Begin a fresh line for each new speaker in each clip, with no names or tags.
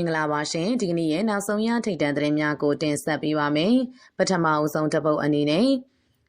င်္ဂလာပါရှင်ဒီကနေ့ရဲ့နောက်ဆုံးရထိတ်တန့်သတင်းများကိုတင်ဆက်ပေးပါမယ်ပထမအဦးဆုံးတစ်ပုတ်အနေနဲ့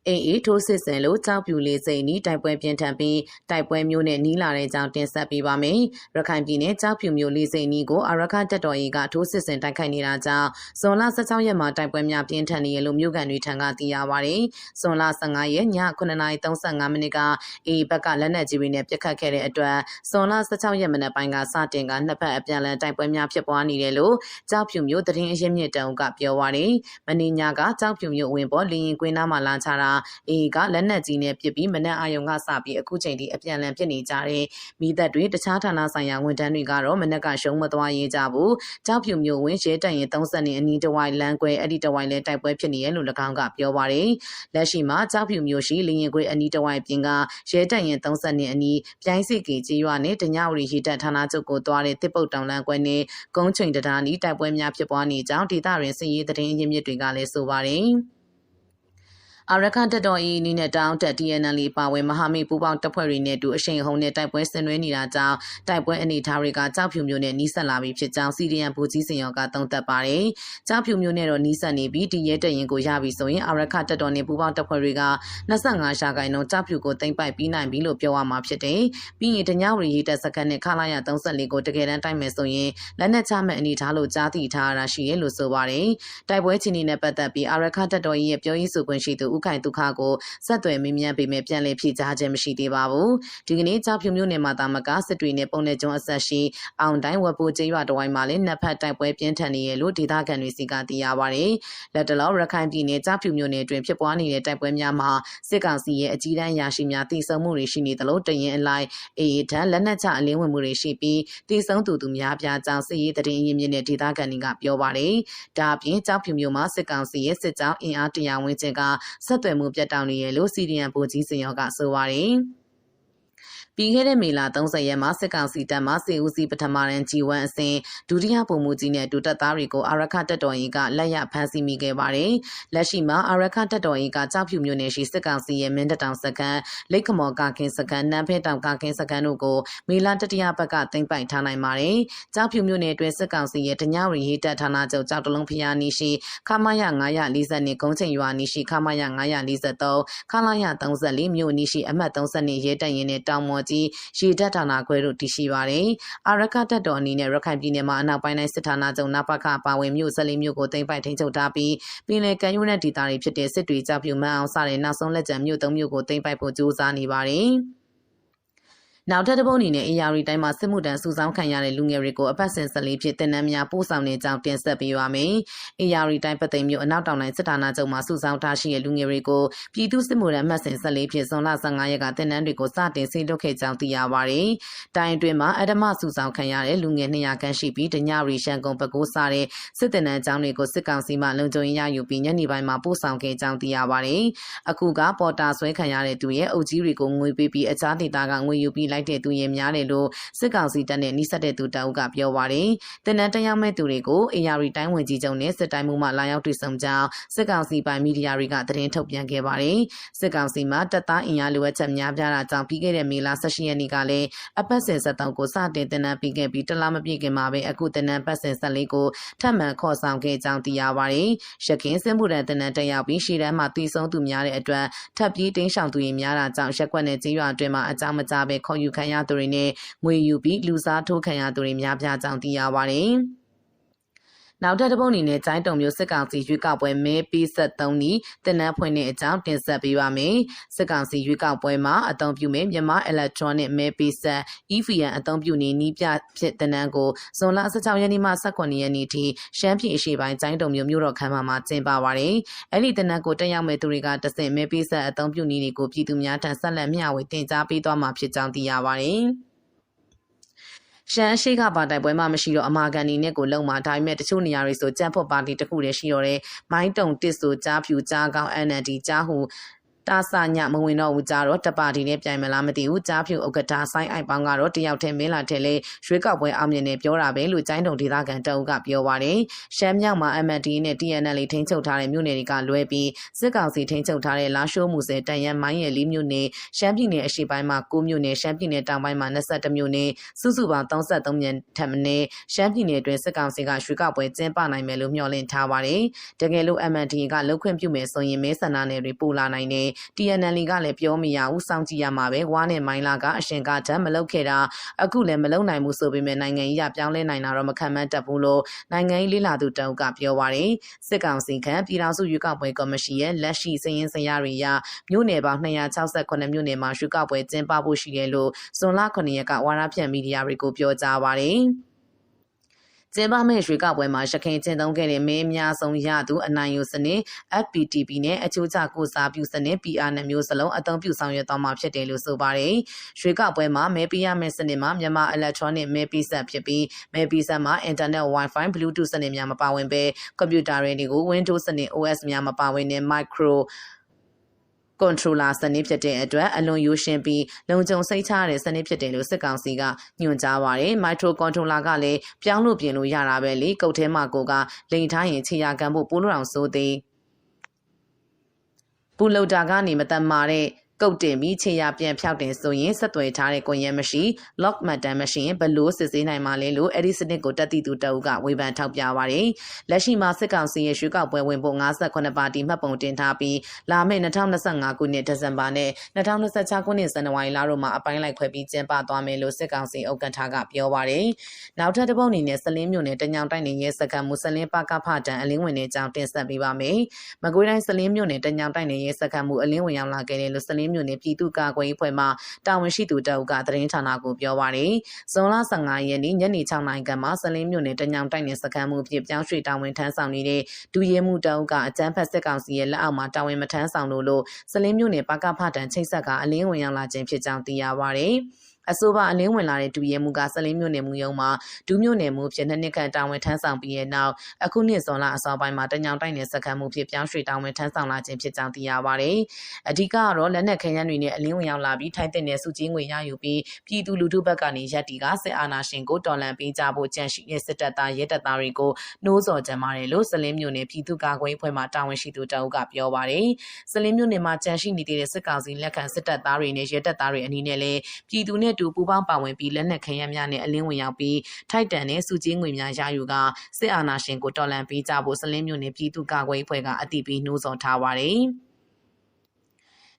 အေးအေးထိုးစစ်ဆင်လို့ကြောက်ပြူလေးစိန်နီးတိုက်ပွဲပြင်းထန်ပြီးတိုက်ပွဲမျိုးနဲ့နီးလာတဲ့အကြောင်းတင်ဆက်ပေးပါမယ်။ရခိုင်ပြည်နယ်ကြောက်ပြူမျိုးလေးစိန်နီးကိုအရခတက်တော်ကြီးကထိုးစစ်ဆင်တိုက်ခိုက်နေတာကြောင့်ဇွန်လ16ရက်မှာတိုက်ပွဲများပြင်းထန်နေရလို့မြို့ကန်တွေထံကသိရပါဗျ။ဇွန်လ15ရက်ည9:35မိနစ်ကအေးဘက်ကလက်နက်ကြီးတွေနဲ့ပစ်ခတ်ခဲ့တဲ့အတွက်ဇွန်လ16ရက်မနက်ပိုင်းကစတင်ကနှစ်ဖက်အပြန်အလှန်တိုက်ပွဲများဖြစ်ပွားနေတယ်လို့ကြောက်ပြူမျိုးတရင်အရင်မြင့်တုံကပြောပါရယ်။မင်းညကကြောက်ပြူမျိုးဝင်ပေါ်လင်းရင်ကွင်းသားမှာလာချတာအေကလက်နက်ကြီးနဲ့ပစ်ပြီးမနက်အာယုံကစပြီးအခုချိန်ထိအပြန်အလှန်ဖြစ်နေကြတဲ့မိသက်တွေတခြားဌာနဆိုင်ရာဝန်ထမ်းတွေကတော့မနက်ကရှုံးမသွားရေးကြဘူးကြောက်ဖြူမျိုးဝင်ရဲတိုင်ရင်30နှစ်အနီးတစ်ဝိုင်လမ်းကွဲအဲ့ဒီတစ်ဝိုင်လဲတိုက်ပွဲဖြစ်နေရလို့၎င်းကပြောပါတယ်လက်ရှိမှာကြောက်ဖြူမျိုးရှိလင်းရင်ကွဲအနီးတစ်ဝိုင်ပြင်ကရဲတိုင်ရင်30နှစ်အနီးပြိုင်းစိကေကြီးရွာနဲ့တညဝရီဟီတက်ဌာနချုပ်ကိုသွားတဲ့တစ်ပုတ်တောင်လမ်းကွဲနဲ့ကုန်းချိန်တရားနီးတိုက်ပွဲများဖြစ်ပွားနေကြောင်းဒေသတွင်စစ်ရေးသတင်းရင်းမြစ်တွေကလည်းဆိုပါတယ် အာရခတက်တော်ဤနီနဲ့တောင်းတက် DNL ပါဝင်မဟာမိတ်ပူးပေါင်းတပ်ဖွဲ့တွေနဲ့အတူအရှိန်ဟုန်နဲ့တိုက်ပွဲဆင်နွှဲနေတာကြောင့်တိုက်ပွဲအနေအထားတွေကကြောက်ဖြူမျိုးနဲ့နီးစပ်လာပြီဖြစ်ကြောင်းစီရီယန်ဘူကြီးစင်ရောကသုံးသပ်ပါတယ်။ကြောက်ဖြူမျိုးနဲ့တော့နီးစပ်နေပြီးဒီရဲတရင်ကိုရပြီဆိုရင်အာရခတက်တော်နဲ့ပူးပေါင်းတပ်ဖွဲ့တွေက25ရှာကိုင်လုံးကြောက်ဖြူကိုတင်ပိုက်ပြီးနိုင်ပြီလို့ပြောရမှာဖြစ်တယ်။ပြီးရင်တညဝရီရေးတပ်စခန်းနဲ့ခလာရ34ကိုတကယ်တမ်းတိုက်မယ်ဆိုရင်လက်နက်ချမဲ့အနေအထားလို့ကြားသိထားရတာရှိရလို့ဆိုပါတယ်။တိုက်ပွဲချင်းနဲ့ပတ်သက်ပြီးအာရခတက်တော်ရဲ့ပြောရေးဆိုခွင့်ရှိသူဦးခိုင်ဒုက္ခကိုဆက်သွယ်မေးမြန်းပေမဲ့ပြန်လည်ဖြေကြားခြင်းမရှိသေးပါဘူးဒီကနေ့ကြောက်ဖြူမျိုးနယ်မှာတာမကစစ်တွေနဲ့ပုံနယ်ကျွန်းအဆက်ရှိအောင်တိုင်းဝက်ပိုကျေးရွာတဝိုင်းမှာလည်းနှစ်ဖက်တိုက်ပွဲပြင်းထန်နေရလို့ဒေသခံတွေစီကသိရပါတယ်လက်တလောရခိုင်ပြည်နယ်ကြောက်ဖြူမျိုးနယ်အတွင်းဖြစ်ပွားနေတဲ့တိုက်ပွဲများမှာစစ်ကောင်စီရဲ့အကြီးတန်းရာရှိများတည်ဆုံမှုတွေရှိနေသလိုတရင်အလိုက်အေးထန်လက်နက်ချအလင်းဝင်မှုတွေရှိပြီးတည်ဆုံသူသူများပြားကြောင့်စစ်ရေးတရင်ရင်းမြစ်နဲ့ဒေသခံတွေကပြောပါတယ်ဒါအပြင်ကြောက်ဖြူမျိုးမှာစစ်ကောင်စီရဲ့စစ်ကြောင်းအင်အားတရာဝန်းကျင်ကဆက်သွယ်မှုပြတ်တောက်နေရလို့စီရီယန်ဗိုလ်ကြီးစင်ရောကဆိုပါတယ်။ ပြီးခဲ့တဲ့မေလ30ရက်မှာစစ်ကောင်စီတပ်မှစေဦးစီးပထမရန် G1 အစဉ်ဒုတိယပုံမှုကြီးနဲ့ဒုတပ်သားတွေကိုအာရခတပ်တော်ရေးကလက်ရဖမ်းဆီးမိခဲ့ပါတယ်။လက်ရှိမှာအာရခတပ်တော်ရေးကကြောက်ဖြူမြို့နယ်ရှိစစ်ကောင်စီရဲ့မင်းတတောင်စခန်းလိတ်ကမော်ကကင်းစခန်းနန်းဖဲတောင်ကကင်းစခန်းတို့ကိုမေလတတိယပတ်ကတင်ပိုက်ထားနိုင်ပါတယ်။ကြောက်ဖြူမြို့နယ်အတွင်းစစ်ကောင်စီရဲ့တညရီရေးတပ်ဌာနချုပ်ကြောက်တလုံးဖျားနီရှိခမရ940နဲ့ကုန်းချိန်ရွာနီရှိခမရ943ခလာရ34မြို့နီရှိအမှတ်32ရဲတပ်ရင်းနဲ့တောင်မော်ကြီးရေတပ်ဌာနခွဲတို့တည်ရှိပါတယ်။အာရခတပ်တော်အနေနဲ့ရခိုင်ပြည်နယ်မှာအနောက်ပိုင်းတိုင်းစစ်ဌာနချုပ်နပခပါဝင်မြို့ဇလီမြို့ကိုတင်ပိုက်ထိန်းချုပ်ထားပြီးပြည်နယ်ကမ်းရိုးနယ်ဒေသတွေဖြစ်တဲ့စစ်တွေကြောက်ဖြူမန်းအောင်စတဲ့နောက်ဆုံးလက်ကျန်မြို့သုံးမြို့ကိုတင်ပိုက်ဖို့ကြိုးစားနေပါတယ်။ နောက်ထပ်တစ်ပုတ်အနေနဲ့ AR တိုင်းမှာစစ်မှုတန်းစုဆောင်းခံရတဲ့လူငယ်တွေကိုအပတ်စဉ်ဆက်လေးဖြစ်တင်နန်းများပို့ဆောင်နေကြောင်းတင်ဆက်ပေးပါမယ်။ AR တိုင်းပသိမ်မြို့အနောက်တောင်တိုင်းစစ်ဌာနချုပ်မှာစုဆောင်းထားရှိတဲ့လူငယ်တွေကိုပြည်သူစစ်မှုတန်းမှတ်စဉ်ဆက်လေးဖြစ်ဇွန်လ15ရက်ကတင်နန်းတွေကိုစတင်ဆင်းလွတ်ခဲ့ကြောင်းသိရပါတယ်။တိုင်းအတွင်းမှာအဓမ္မစုဆောင်းခံရတဲ့လူငယ်200ခန့်ရှိပြီးတညရီရှန်ကုန်ပကိုးစားတဲ့စစ်တင်နန်းကျောင်းတွေကိုစစ်ကောင်စီမှလုံခြုံရေးရယူပြီးညနေပိုင်းမှာပို့ဆောင်ခဲ့ကြောင်းသိရပါတယ်။အခုကပေါ်တာဆွဲခံရတဲ့သူရဲ့အုပ်ကြီးတွေကိုငွေပေးပြီးအခြားဒေသကငွေယူပြီးလိုက်တဲ့သူရင်များတယ်လို့စစ်ကောင်စီတပ်နဲ့နှိစက်တဲ့သူတအုပ်ကပြောပါတယ်။တင်နန်းတရားမဲ့သူတွေကို AR တိုင်းဝင်ကြီးချုပ်နဲ့စစ်တိုင်းမှုမှလာရောက်တွေ့ဆုံကြောင်းစစ်ကောင်စီပိုင်မီဒီယာတွေကသတင်းထုတ်ပြန်ခဲ့ပါတယ်။စစ်ကောင်စီမှတပ်သားအင်အားလိုအပ်ချက်များပြားတာကြောင့်ပြီးခဲ့တဲ့မေလ18ရက်နေ့ကလည်းအပတ်စဉ်ဆက်တောက်ကိုစတင်တင်နန်းပြီးခဲ့ပြီးတလားမပြည့်ခင်မှာပဲအခုတင်နန်းပတ်စဉ်14ကိုထပ်မံခေါ်ဆောင်ခဲ့ကြောင်းသိရပါတယ်။ရခင်စစ်မှုရန်တင်နန်းတက်ရောက်ပြီးရှေ့တန်းမှာတည်ဆုံသူများတဲ့အတွက်ထပ်ပြီးတင်းရှောင်သူတွေများတာကြောင့်ရက်ွက်နဲ့ကြေးရွာအတွင်းမှာအကြောင်းမကြားပဲခေါ်ယူခံရသူတွေနဲ့ငွေယူပြီးလူစားထိုးခံရသူတွေများပြားကြောင်းသိရပါတယ်။ နောက်ထပ်တစ်ပုတ်အနေနဲ့ကျိုင်းတုံမျိုးစစ်ကောင်စီရွေးကောက်ပွဲမဲပေးဆက်သုံးနီတင်နန်းဖွင့်တဲ့အကြောင်းတင်ဆက်ပေးပါမယ်။စစ်ကောင်စီရွေးကောက်ပွဲမှာအသုံးပြုမဲ့မြန်မာ electronic မဲပေးဆက် EVN အသုံးပြုနေနီးပြဖြစ်တင်နန်းကိုဇွန်လ16ရက်နေ့မှ18ရက်နေ့ထိရှမ်းပြည်အရှေ့ပိုင်းကျိုင်းတုံမျိုးမြို့တော်ခမ်းမမှာကျင်းပပါတယ်။အဲ့ဒီတင်နန်းကိုတက်ရောက်မဲ့သူတွေကတဆင့်မဲပေးဆက်အသုံးပြုနေတွေကိုပြည်သူများထံဆက်လက်မျှဝေတင်ကြားပေးသွားမှာဖြစ်ကြောင်းသိရပါတယ်။ ရှမ်းရှိကပါတိုက်ပွဲမှမရှိတော့အမာကန်နေနဲ့ကိုလုံမှာဒါပေမဲ့တချို့နေရာတွေဆိုကြံ့ဖို့ပါတီတစ်ခုတည်းရှိတော့တယ်မိုင်းတုံတစ်ဆိုကြားဖြူကြားကောင်း NLD ကြားဟူ တာဆာညမဝင်တော့ဘူးကြတော့တပါတီနဲ့ပြိုင်မလားမသိဘူးကြားဖြူဥက္ကဋ္ဌဆိုင်းအိုက်ပေါင်းကတော့တယောက်တည်းမင်းလာတဲ့လေရွေးကောက်ပွဲအောင်မြင်နေပြောတာပဲလို့ကျိုင်းတုံဒေသခံတအုပ်ကပြောပါတယ်ရှမ်းမြောက်မှာ MND နဲ့ TNL ထိန်းချုပ်ထားတဲ့မြို့နယ်တွေကလွဲပြီးစစ်ကောင်စီထိန်းချုပ်ထားတဲ့လာရှိုးမှုစဲတန်ရန်မိုင်းရယ်လေးမြို့နယ်ရှမ်းပြည်နယ်အရှေ့ပိုင်းမှာ9မြို့နယ်ရှမ်းပြည်နယ်တောင်ပိုင်းမှာ22မြို့နယ်စုစုပေါင်း33မြို့ထပ်မင်းရှမ်းပြည်နယ်အတွင်းစစ်ကောင်စီကရွှေကောက်ပွဲကျင်းပနိုင်မယ်လို့မျှော်လင့်ထားပါတယ်တကယ်လို့ MND ကလှုပ်ခွင့်ပြုမယ်ဆိုရင်မဲဆန္ဒနယ်တွေပို့လာနိုင်တယ် TNL ကလည်းပြောမရဘူးစောင့်ကြည့်ရမှာပဲဝါနဲ့မိုင်းလာကအရှင်ကတမ်းမလုပ်ခဲ့တာအခုလည်းမလုပ်နိုင်ဘူးဆိုပေမဲ့နိုင်ငံကြီးကပြောင်းလဲနိုင်တာတော့မခံမှန်းတတ်ဘူးလို့နိုင်ငံရေးလေးလာသူတအုပ်ကပြောပါတယ်စစ်ကောင်စီခန့်ပြည်ထောင်စုရွေးကောက်ပွဲကော်မရှင်ရဲ့လက်ရှိစည်ရင်းစရာတွေရမြို့နယ်ပေါင်း268မြို့နယ်မှာရွေးကောက်ပွဲကျင်းပဖို့ရှိတယ်လို့ဇွန်လ9ရက်ကဝါရဖြန့်မီဒီယာတွေကိုပြောကြားပါတယ် ကျင်းပမယ့်ရွေးကောက်ပွဲမှာရခိုင်ကျင်းသုံးခဲ့တဲ့မင်းအများဆုံးရသူအနိုင်ယူစနစ် FPTP နဲ့အချိုးကျကိုစားပြုစနစ် PR နှမျိုးစလုံးအသုံးပြုဆောင်ရွက်သွားမှာဖြစ်တယ်လို့ဆိုပါတယ်။ရွေးကောက်ပွဲမှာမဲပေးရမယ့်စနစ်မှာမြန်မာ electronic မဲပေးဆက်ဖြစ်ပြီးမဲပေးဆက်မှာ internet wifi bluetooth စနစ်များမပါဝင်ဘဲကွန်ပျူတာတွေကို Windows စနစ် OS များမပါဝင်တဲ့ micro ကွန်ထရိုလာစနစ်ဖြစ်တဲ့အတွက်အလွန်ရိုးရှင်းပြီးလုံခြုံစိတ်ချရတဲ့စနစ်ဖြစ်တယ်လို့စစ်ကောင်စီကညွှန်ကြားပါတယ်။မိုက်ထရိုကွန်ထရိုလာကလည်းပြောင်းလို့ပြင်လို့ရတာပဲလေကုတ်ထဲမှာကိုကလိန်ထားရင်ခြေရာခံဖို့ပိုးလို့အောင်ဆိုသေးပူလုတာကနေမတတ်မာတဲ့ ကုတ်တင်ပြီးခြေရပြန်ဖြောက်တင်ဆိုရင်ဆက်သွယ်ထားတဲ့ကွန်ရက်မရှိ lock မှတ်တမ်းမရှိရင်ဘလို့စစ်ဆေးနိုင်မှာလဲလို့အဲ့ဒီစနစ်ကိုတက်တီသူတအုပ်ကဝေဖန်ထောက်ပြပါတယ်။လက်ရှိမှာစစ်ကောင်စီရဲ့ရွေးကောက်ပွဲဝင်ဖို့58ပါတီမှတ်ပုံတင်ထားပြီးလာမယ့်2025ခုနှစ်ဒီဇင်ဘာနဲ့2026ခုနှစ်ဇန်နဝါရီလတို့မှာအပိုင်းလိုက်ခွဲပြီးကျင်းပသွားမယ်လို့စစ်ကောင်စီဥက္ကဋ္ဌကပြောပါတယ်။နောက်ထပ်တစ်ပုတ်အနေနဲ့စလင်းမြို့နယ်တညောင်တိုက်နယ်ရဲစခန်းမူစလင်းပါကဖတန်အလင်းဝင်တဲ့အကြောင်းတင်ဆက်ပေးပါမယ်။မကွေးတိုင်းစလင်းမြို့နယ်တညောင်တိုက်နယ်ရဲစခန်းမူအလင်းဝင်ရောက်လာခဲ့တယ်လို့စလင်းမြို့နယ်ပြည်သူ့ကာကွယ်ရေးဖွဲ့မှတာဝန်ရှိသူတအုပ်ကသတင်းဌာနကိုပြောပါရယ်ဇွန်လ15ရက်နေ့ညနေ6နာရီခန့်မှာစလင်းမြို့နယ်တညောင်တိုက်နယ်စခန်းမှုဖြစ်ပြောင်းရွှေ့တာဝန်ထမ်းဆောင်နေတဲ့ဒူရဲမှုတအုပ်ကအကြမ်းဖက်စစ်ကောင်စီရဲ့လက်အောက်မှာတာဝန်မထမ်းဆောင်လို့လို့စလင်းမြို့နယ်ပကဖတန်ချိတ်ဆက်ကအလင်းဝင်ရောက်လာခြင်းဖြစ်ကြောင်းသိရပါရယ်အဆိုပါအလင်းဝင်လာတဲ့ဒူရဲမှုကစလင်းမြို့နယ်မှုရုံးမှာဒူးမြို့နယ်မှုဖြစ်နှစ်နှစ်ခန့်တာဝန်ထမ်းဆောင်ပြီးတဲ့နောက်အခုနှစ်ဇွန်လအစောပိုင်းမှာတညောင်တိုက်နယ်စခန်းမှုဖြစ်ပြောင်းရွှေ့တာဝန်ထမ်းဆောင်လာခြင်းဖြစ်ကြောင်းသိရပါတယ်။အဓိကကတော့လက်နက်ခဲယမ်းတွေနဲ့အလင်းဝင်ရောက်လာပြီးထိုင်းတဲ့နယ်စုကြီးငွေရယူပြီးပြည်သူလူထုဘက်ကနေရက်တီကစစ်အာဏာရှင်ကိုတော်လှန်ပေးကြဖို့ကြံရှိတဲ့စစ်တပ်သားရဲတပ်သားတွေကိုနှိုးဆော်ကြံပါတယ်လို့စလင်းမြို့နယ်ပြည်သူ့ကာကွယ်ရေးဖွဲ့မှတာဝန်ရှိသူတအုပ်ကပြောပါတယ်။စလင်းမြို့နယ်မှာကြံရှိနေတဲ့စစ်ကောင်စီလက်ခံစစ်တပ်သားတွေနဲ့ရဲတပ်သားတွေအနေနဲ့လည်းပြည်သူနဲ့တူပူးပေါင်းပါဝင်ပြီးလက်နက်ခဲယမ်းများနဲ့အလင်းဝင်ရောက်ပြီးထိုက်တန်တဲ့စုကြီးငွေများရယူကစစ်အာဏာရှင်ကိုတော်လှန်ပေးကြဖို့စလင်းမြို့နယ်ပြည်သူ့ကာကွယ်ရေးဖွဲ့ကအတည်ပြုနှိုးဆော်ထားပါတယ်။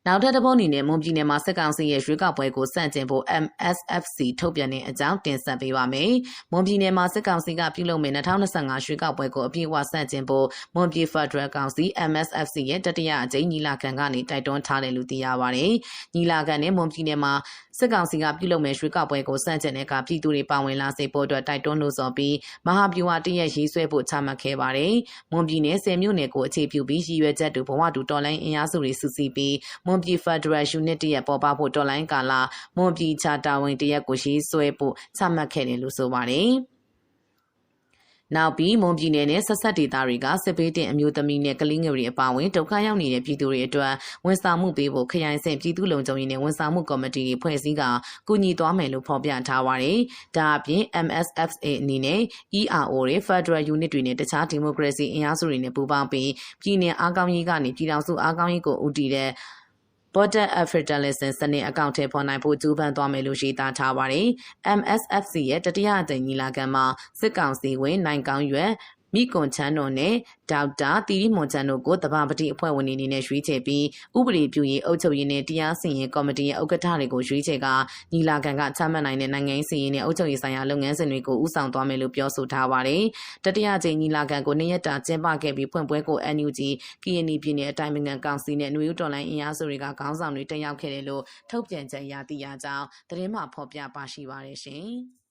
နောက်ထပ်တစ်ပုဒ်အနေနဲ့မွန်ပြည်နယ်မှာစစ်ကောင်စီရဲ့ရွေးကောက်ပွဲကိုစန့်ကျင်ဖို့ MSFC ထုတ်ပြန်တဲ့အကြောင်းတင်ဆက်ပေးပါမယ်။မွန်ပြည်နယ်မှာစစ်ကောင်စီကပြုလုပ်မယ့်2025ရွေးကောက်ပွဲကိုအပြည့်အဝစန့်ကျင်ဖို့မွန်ပြည် Federal ကောင်စီ MSFC ရဲ့တတိယအကြိမ်ညီလာခံကနေတိုက်တွန်းထားတယ်လို့သိရပါတယ်။ညီလာခံနဲ့မွန်ပြည်နယ်မှာစစ်ကောင်စီကပြုလုပ်မဲ့ရွေးကောက်ပွဲကိုစန့်ကျင်တဲ့ကပြည်သူတွေပါဝင်လာစေဖို့အတွက်တိုက်တွန်းလို့ဆိုပြီးမဟာဗျူဟာတရက်ရေးဆွဲဖို့ချမှတ်ခဲ့ပါတယ်။မွန်ပြည်နယ်ဆယ်မြို့နယ်ကိုအခြေပြုပြီးရည်ရွယ်ချက်တူဘဝတူတော်လိုင်းအင်အားစုတွေစုစည်းပြီးမွန်ပြည် Federal Unit တရက်ပေါ်ပေါက်ဖို့တော်လိုင်းကာလာမွန်ပြည်ချာတာဝန်တရက်ကိုရေးဆွဲဖို့ချမှတ်ခဲ့တယ်လို့ဆိုပါတယ်။နောက်ပြီးမွန်ပြည်နယ်နဲ့ဆက်ဆက်ဒေသတွေကစစ်ဘေးတင်အမျိုးသမီးနဲ့ကလေးငယ်တွေအပါအဝင်ဒုက္ခရောက်နေတဲ့ပြည်သူတွေအတွက်ဝန်ဆောင်မှုပေးဖို့ခရိုင်ဆင့်ပြည်သူ့လုံခြုံရေးနဲ့ဝန်ဆောင်မှုကော်မတီတွေဖွဲ့စည်းကကူညီသွားမယ်လို့ဖော်ပြထားပါတယ်။ဒါအပြင် MSFA အနေနဲ့ ERO တွေ Federal Unit တွေနဲ့တခြားဒီမိုကရေစီအင်အားစုတွေနဲ့ပူးပေါင်းပြီးပြည်내အားကောင်းရေးကနေပြည်ထောင်စုအားကောင်းရေးကိုဦးတည်တဲ့ Border Affiliation စနစ်အကောင့်ထဲပေါ်နိုင်ဖို့ကြိုးပမ်းသွားမယ်လို့ရေးသားထားပါတယ်။ MSFC ရဲ့တတိယအကြိမ်ညီလာခံမှာစစ်ကောင်စီဝင်နိုင်ကောင်းရွယ် မိကွန်ချန်တို့နဲ့ဒေါက်တာတီရီမွန်ချန်တို့ကိုတဘာပတိအဖွဲ့ဝင်အနေနဲ့ရွေးချယ်ပြီးဥပဒေပြုရေးအုပ်ချုပ်ရေးနဲ့တရားစီရင်ကော်မတီရဲ့ဥက္ကဋ္ဌတွေကိုရွေးချယ်ကညီလာခံကချမှတ်နိုင်တဲ့နိုင်ငံရေးစီရင်နဲ့အုပ်ချုပ်ရေးဆိုင်ရာလုပ်ငန်းစဉ်တွေကိုဦးဆောင်သွားမယ်လို့ပြောဆိုထားပါတယ်။တတိယကြိမ်ညီလာခံကိုနှစ်ရက်တာကျင်းပခဲ့ပြီးဖွင့်ပွဲကို NUG KNY ပြည်နယ်အတိုင်းအမြံကောင်စီနဲ့ຫນွေဦးတော်လိုင်းအင်အားစုတွေကခေါင်းဆောင်တွေတက်ရောက်ခဲ့တယ်လို့ထုတ်ပြန်ချက်ရသိရကြောင်းသတင်းမှဖော်ပြပါရှိပါတယ်ရှင်။